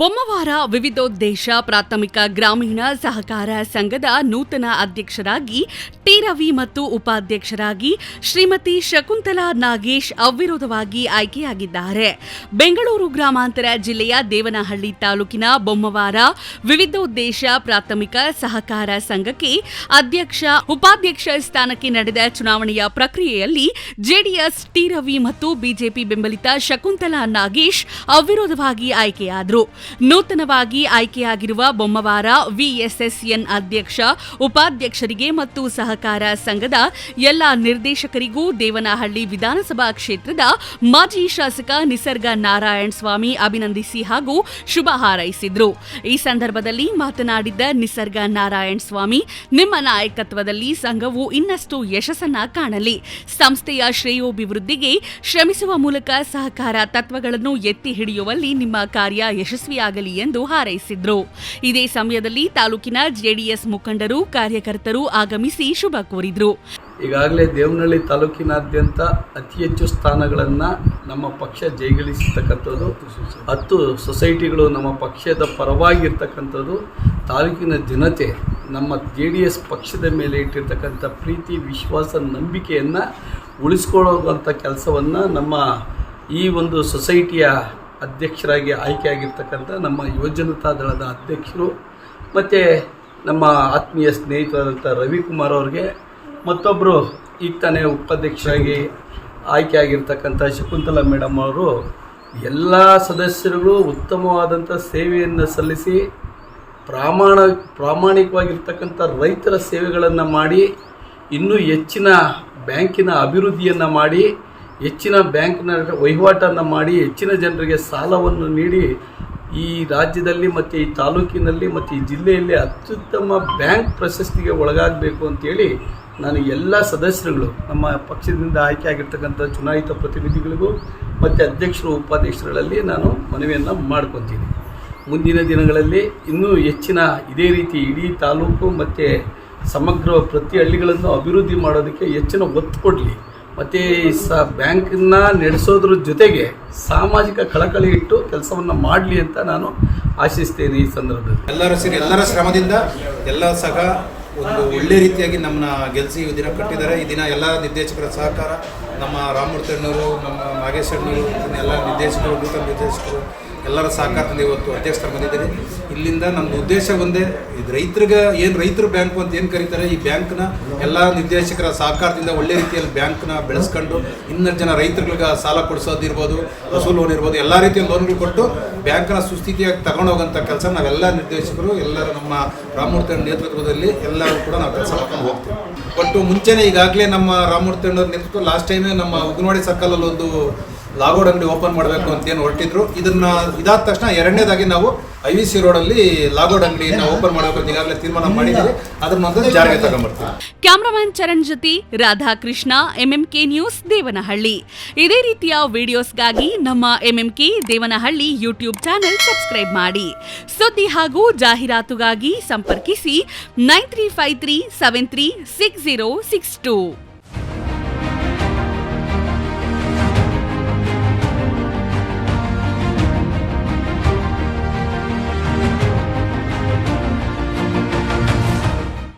ಬೊಮ್ಮವಾರ ವಿವಿಧೋದ್ದೇಶ ಪ್ರಾಥಮಿಕ ಗ್ರಾಮೀಣ ಸಹಕಾರ ಸಂಘದ ನೂತನ ಅಧ್ಯಕ್ಷರಾಗಿ ಟಿ ರವಿ ಮತ್ತು ಉಪಾಧ್ಯಕ್ಷರಾಗಿ ಶ್ರೀಮತಿ ಶಕುಂತಲಾ ನಾಗೇಶ್ ಅವಿರೋಧವಾಗಿ ಆಯ್ಕೆಯಾಗಿದ್ದಾರೆ. ಬೆಂಗಳೂರು ಗ್ರಾಮಾಂತರ ಜಿಲ್ಲೆಯ ದೇವನಹಳ್ಳಿ ತಾಲೂಕಿನ ಬೊಮ್ಮವಾರ ವಿವಿಧೋದ್ದೇಶ ಪ್ರಾಥಮಿಕ ಸಹಕಾರ ಸಂಘಕ್ಕೆ ಅಧ್ಯಕ್ಷ, ಉಪಾಧ್ಯಕ್ಷ ಸ್ಥಾನಕ್ಕೆ ನಡೆದ ಚುನಾವಣೆಯ ಪ್ರಕ್ರಿಯೆಯಲ್ಲಿ ಜೆಡಿಎಸ್, ಟಿ ರವಿ ಮತ್ತು ಬಿಜೆಪಿ ಬೆಂಬಲಿತ ಶಕುಂತಲಾ ನಾಗೇಶ್ ಅವಿರೋಧವಾಗಿ ಆಯ್ಕೆಯಾದರು. ನೂತನವಾಗಿ ಆಯ್ಕೆಯಾಗಿರುವ ಬೊಮ್ಮವಾರ ವಿಎಸ್ಎಸ್ಎನ್ ಅಧ್ಯಕ್ಷ, ಉಪಾಧ್ಯಕ್ಷರಿಗೆ ಮತ್ತು ಸಹಕಾರ ಸಂಘದ ಎಲ್ಲ ನಿರ್ದೇಶಕರಿಗೂ ದೇವನಹಳ್ಳಿ ವಿಧಾನಸಭಾ ಕ್ಷೇತ್ರದ ಮಾಜಿ ಶಾಸಕ ನಿಸರ್ಗ ನಾರಾಯಣ ಸ್ವಾಮಿ ಅಭಿನಂದಿಸಿ ಹಾಗೂ ಶುಭ ಹಾರೈಸಿದ್ರು. ಈ ಸಂದರ್ಭದಲ್ಲಿ ಮಾತನಾಡಿದ್ದ ನಿಸರ್ಗ ನಾರಾಯಣ ಸ್ವಾಮಿ, ನಿಮ್ಮ ನಾಯಕತ್ವದಲ್ಲಿ ಸಂಘವು ಇನ್ನಷ್ಟು ಯಶಸ್ಸನ್ನ ಕಾಣಲಿ. ಸಂಸ್ಥೆಯ ಶ್ರೇಯೋಭಿವೃದ್ಧಿಗೆ ಶ್ರಮಿಸುವ ಮೂಲಕ ಸಹಕಾರ ತತ್ವಗಳನ್ನು ಎತ್ತಿ ಹಿಡಿಯುವಲ್ಲಿ ನಿಮ್ಮ ಕಾರ್ಯ ಯಶಸ್ವಿಯಾಗಲಿ ಎಂದು ಹಾರೈಸಿದ್ರು. ಇದೇ ಸಮಯದಲ್ಲಿ ತಾಲೂಕಿನ ಜೆಡಿಎಸ್ ಮುಖಂಡರು, ಕಾರ್ಯಕರ್ತರು ಆಗಮಿಸಿ ಶುಭ ಕೋರಿದ್ರು. ಈಗಾಗಲೇ ದೇವನಹಳ್ಳಿ ತಾಲೂಕಿನಾದ್ಯಂತ ಅತಿ ಹೆಚ್ಚು ಸ್ಥಾನಗಳನ್ನು ನಮ್ಮ ಪಕ್ಷ ಜಯಗಳಿಸಿರ್ತಕ್ಕಂಥದ್ದು ಹತ್ತು ಸೊಸೈಟಿಗಳು ನಮ್ಮ ಪಕ್ಷದ ಪರವಾಗಿರ್ತಕ್ಕಂಥದ್ದು, ತಾಲೂಕಿನ ಜನತೆ ನಮ್ಮ ಜೆ ಡಿ ಎಸ್ ಪಕ್ಷದ ಮೇಲೆ ಇಟ್ಟಿರ್ತಕ್ಕಂಥ ಪ್ರೀತಿ, ವಿಶ್ವಾಸ, ನಂಬಿಕೆಯನ್ನು ಉಳಿಸ್ಕೊಳ್ಳುವಂಥ ಕೆಲಸವನ್ನು ನಮ್ಮ ಈ ಒಂದು ಸೊಸೈಟಿಯ ಅಧ್ಯಕ್ಷರಾಗಿ ಆಯ್ಕೆಯಾಗಿರ್ತಕ್ಕಂಥ ನಮ್ಮ ಯುವಜನತಾ ದಳದ ಅಧ್ಯಕ್ಷರು, ಮತ್ತು ನಮ್ಮ ಆತ್ಮೀಯ ಸ್ನೇಹಿತರಾದಂಥ ರವಿಕುಮಾರ್ ಅವ್ರಿಗೆ ಮತ್ತೊಬ್ಬರು ಈಗ ತಾನೇ ಉಪಾಧ್ಯಕ್ಷರಾಗಿ ಆಯ್ಕೆಯಾಗಿರ್ತಕ್ಕಂಥ ಶಕುಂತಲಾ ಮೇಡಮ್ ಅವರು, ಎಲ್ಲ ಸದಸ್ಯರುಗಳು ಉತ್ತಮವಾದಂಥ ಸೇವೆಯನ್ನು ಸಲ್ಲಿಸಿ ಪ್ರಾಮಾಣ, ಪ್ರಾಮಾಣಿಕವಾಗಿರ್ತಕ್ಕಂಥ ರೈತರ ಸೇವೆಗಳನ್ನು ಮಾಡಿ, ಇನ್ನೂ ಹೆಚ್ಚಿನ ಬ್ಯಾಂಕಿನ ಅಭಿವೃದ್ಧಿಯನ್ನು ಮಾಡಿ ಹೆಚ್ಚಿನ ಬ್ಯಾಂಕ್ನ ವಹಿವಾಟನ್ನು ಮಾಡಿ ಹೆಚ್ಚಿನ ಜನರಿಗೆ ಸಾಲವನ್ನು ನೀಡಿ ಈ ರಾಜ್ಯದಲ್ಲಿ ಮತ್ತು ಈ ತಾಲೂಕಿನಲ್ಲಿ ಮತ್ತು ಈ ಜಿಲ್ಲೆಯಲ್ಲಿ ಅತ್ಯುತ್ತಮ ಬ್ಯಾಂಕ್ ಪ್ರಶಸ್ತಿಗೆ ಒಳಗಾಗಬೇಕು ಅಂತೇಳಿ ನಾನು ಎಲ್ಲ ಸದಸ್ಯರುಗಳು ನಮ್ಮ ಪಕ್ಷದಿಂದ ಆಯ್ಕೆ ಆಗಿರ್ತಕ್ಕಂಥ ಚುನಾಯಿತ ಪ್ರತಿನಿಧಿಗಳಿಗೂ ಮತ್ತು ಅಧ್ಯಕ್ಷರು, ಉಪಾಧ್ಯಕ್ಷರುಗಳಲ್ಲಿ ನಾನು ಮನವಿಯನ್ನು ಮಾಡ್ಕೊತೀನಿ. ಮುಂದಿನ ದಿನಗಳಲ್ಲಿ ಇನ್ನೂ ಹೆಚ್ಚಿನ ಇದೇ ರೀತಿ ಇಡೀ ತಾಲೂಕು ಮತ್ತು ಸಮಗ್ರ ಪ್ರತಿ ಹಳ್ಳಿಗಳನ್ನು ಅಭಿವೃದ್ಧಿ ಮಾಡೋದಕ್ಕೆ ಹೆಚ್ಚಿನ ಒತ್ತು ಕೊಡಲಿ. ಮತ್ತು ಸ ಬ್ಯಾಂಕನ್ನ ನಡೆಸೋದ್ರ ಜೊತೆಗೆ ಸಾಮಾಜಿಕ ಕಳಕಳಿ ಇಟ್ಟು ಕೆಲಸವನ್ನು ಮಾಡಲಿ ಅಂತ ನಾನು ಆಶಿಸ್ತೇನೆ ಈ ಸಂದರ್ಭದಲ್ಲಿ. ಎಲ್ಲರೂ ಸೇರಿ ಎಲ್ಲರ ಶ್ರಮದಿಂದ ಎಲ್ಲ ಸಹ ಒಂದು ಒಳ್ಳೆ ರೀತಿಯಾಗಿ ನಮ್ಮನ್ನ ಗೆಲ್ಸಿ ಈ ದಿನ ಕಟ್ಟಿದ್ದಾರೆ. ಈ ದಿನ ಎಲ್ಲ ನಿರ್ದೇಶಕರ ಸಹಕಾರ, ನಮ್ಮ ರಾಮಮೂರ್ತಿ ಅಣ್ಣವರು, ನಮ್ಮ ನಾಗೇಶ್ ಅಣ್ಣವರು, ಎಲ್ಲ ನಿರ್ದೇಶಕರು, ನೂತನ ನಿರ್ದೇಶಕರು ಎಲ್ಲರ ಸಹಕಾರದಿಂದ ಇವತ್ತು ಅಧ್ಯಕ್ಷರು ಬಂದಿದ್ದೀರಿ ಇಲ್ಲಿಂದ ನಮ್ಮ ಉದ್ದೇಶ ಒಂದೇ ಇದು ರೈತರಿಗೆ ಏನು ರೈತರು ಬ್ಯಾಂಕು ಅಂತ ಏನು ಕರೀತಾರೆ, ಈ ಬ್ಯಾಂಕ್ನ ಎಲ್ಲ ನಿರ್ದೇಶಕರ ಸಹಕಾರದಿಂದ ಒಳ್ಳೆ ರೀತಿಯಲ್ಲಿ ಬ್ಯಾಂಕ್ನ ಬೆಳೆಸ್ಕೊಂಡು ಇನ್ನಷ್ಟು ಜನ ರೈತರುಗಳಿಗೆ ಸಾಲ ಕೊಡಿಸೋದಿರ್ಬೋದು ವಸೂಲು ಲೋನ್ ಇರ್ಬೋದು, ಎಲ್ಲ ರೀತಿಯ ಲೋನ್ಗಳು ಕೊಟ್ಟು ಬ್ಯಾಂಕ್ನ ಸುಸ್ಥಿತಿಯಾಗಿ ತಗೊಂಡೋಗಂಥ ಕೆಲಸ ನಾವೆಲ್ಲ ನಿರ್ದೇಶಕರು, ಎಲ್ಲರೂ ನಮ್ಮ ರಾಮಮೂರ್ತಿ ನೇತೃತ್ವದಲ್ಲಿ ಎಲ್ಲರೂ ಕೂಡ ನಾವು ಕೆಲಸ ಮಾಡ್ಕೊಂಡು ಹೋಗ್ತೀವಿ. ಬಟ್ ಮುಂಚೆನೇ ಈಗಾಗಲೇ ನಮ್ಮ ರಾಮಮೂರ್ತಿ ನೇತೃತ್ವ ಲಾಸ್ಟ್ ಟೈಮೇ ನಮ್ಮ ಉಗ್ನವಾಡಿ ಸರ್ಕಲಲ್ಲಿ ಒಂದು ಲಾಗೋಡ್ ಅಂಗಡಿ ಓಪನ್ ಮಾಡಬೇಕು ಅಂತ ಏನು ಹೊರಟಿದ್ರು. ಇದನ್ನ ಇದಾದ ತಕ್ಷಣ ಎರಡನೇದಾಗಿ ನಾವು ಐ ವಿ ಸಿ ರೋಡಲ್ಲಿ ಲಾಗೋಡ್ ಅಂಗಡಿನ ಓಪನ್ ಮಾಡಬೇಕು ಅಂತ ಈಗಾಗಲೇ ತೀರ್ಮಾನ ಮಾಡಿದ್ದೀವಿ. ಅದ್ರ ನಂತರ ಜಾರಿಗೆ ತಗೊಂಡ್ಬರ್ತೀವಿ ಕ್ಯಾಮರಾಮನ್ ಚರಣ್ ಜೊತೆ ರಾಧಾಕೃಷ್ಣ ಎಂಎಂಕೆ ನ್ಯೂಸ್ ದೇವನಹಳ್ಳಿ. ಇದೇ ರೀತಿಯ ವಿಡಿಯೋಸ್ಗಾಗಿ ನಮ್ಮ MMK Devanahalli YouTube channel subscribe ಮಾಡಿ. ಸುದ್ದಿ ಹಾಗೂ ಜಾಹೀರಾತುಗಾಗಿ ಸಂಪರ್ಕಿಸಿ nine three five three seven three six zero six two.